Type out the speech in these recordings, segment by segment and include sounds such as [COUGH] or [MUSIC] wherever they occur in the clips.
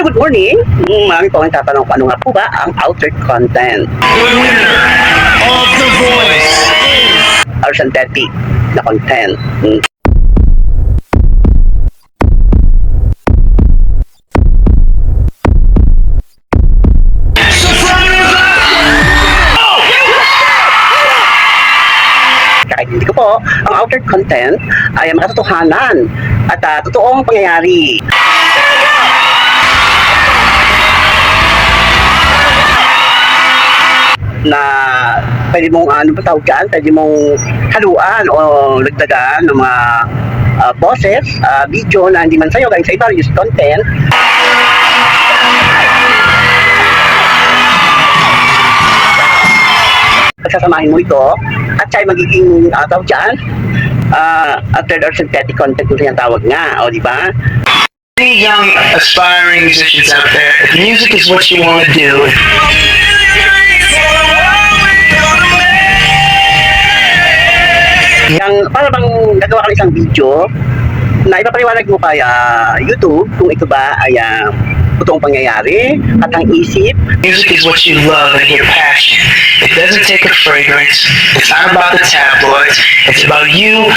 Hello, good morning. Mm, marami po ang tatanong kung ano nga po ba ang outer content. of the voice. Or synthetic na content. Mm. Kahit hindi ko po, ang outer content ay makatotohanan at ah, totoong pangyayari. Na pwede mong ano ba tawag dyan, pwede mong haluan o lagdagan ng mga ah, boses, ah, video na hindi man sa'yo, galing sa iba, use content. Pagsasamahin mo ito, at siya ay magiging uh, tawag dyan, uh, third or synthetic content kung yung tawag nga, o di ba? Any young aspiring musicians out there, if music is what you want to do, Yang para bang gagawa ka ng isang video na ipapaliwanag mo kay ah, YouTube kung ito ba ay ah, totoong pangyayari at ang isip music is what you love and your passion. It doesn't take a fragrance. It's not about the tabloids. It's about you.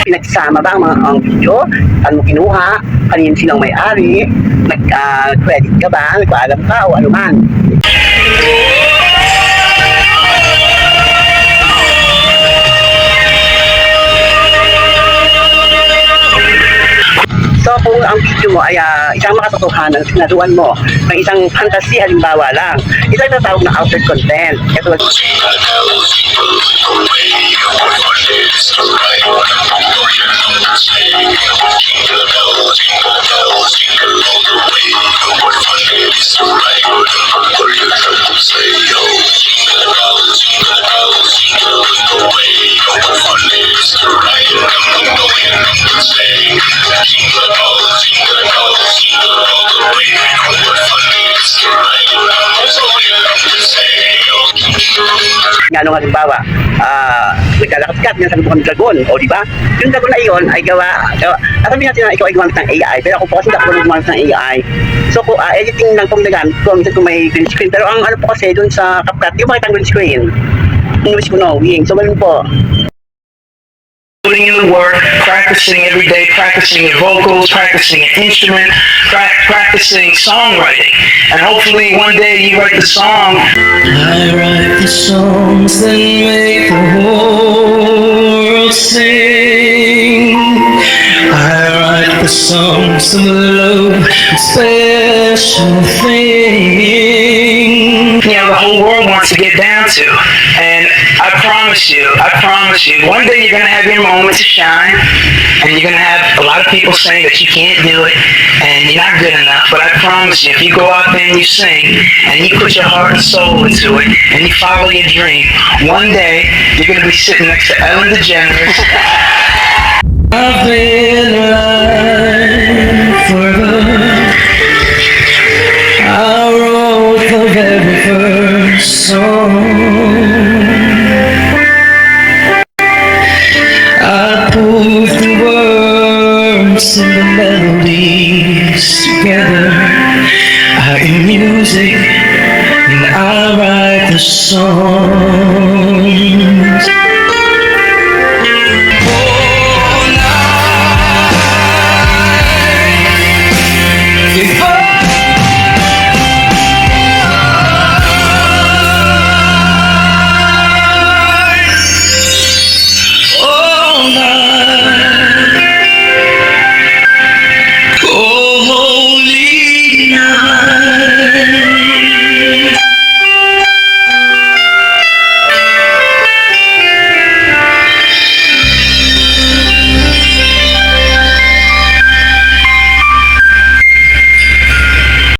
pinagsama ba ang mga ang video saan mo kinuha kanino silang may-ari nag-credit ka ba nagpaalam ka o ano man mo ay ah, isang makatotohanan sinaduan mo ng isang fantasy halimbawa lang, ito ay tatawag na outer content. Katulad nga halimbawa, ah, naglalakad ka, nasa mo ng dragon, o di ba? Yung dragon na iyon ay gawa, gawa sabihin natin na ikaw ay gumamit ng AI, pero ako po kasi ako gumamit ng AI. So, po, ah, editing lang pong nagamit ko, minsan kung may green screen, pero ang ano po kasi dun sa CapCut, yung makita green screen, English ko knowing, so ganun po. In the work, practicing every day, practicing your vocals, practicing an instrument, pra- practicing songwriting. And hopefully one day you write the song I write the songs that make the whole world sing. I write the songs of love, special thing. you know, the whole world wants to get down to. And I promise you, I promise you, one day you're going to have your moment to shine, and you're going to have a lot of people saying that you can't do it, and you're not good enough. But I promise you, if you go out there and you sing, and you put your heart and soul into it, and you follow your dream, one day you're going to be sitting next to Ellen DeGeneres. [LAUGHS] I've been alive forever. I wrote the very first song. And the melodies together. I hear music and I write the songs. away.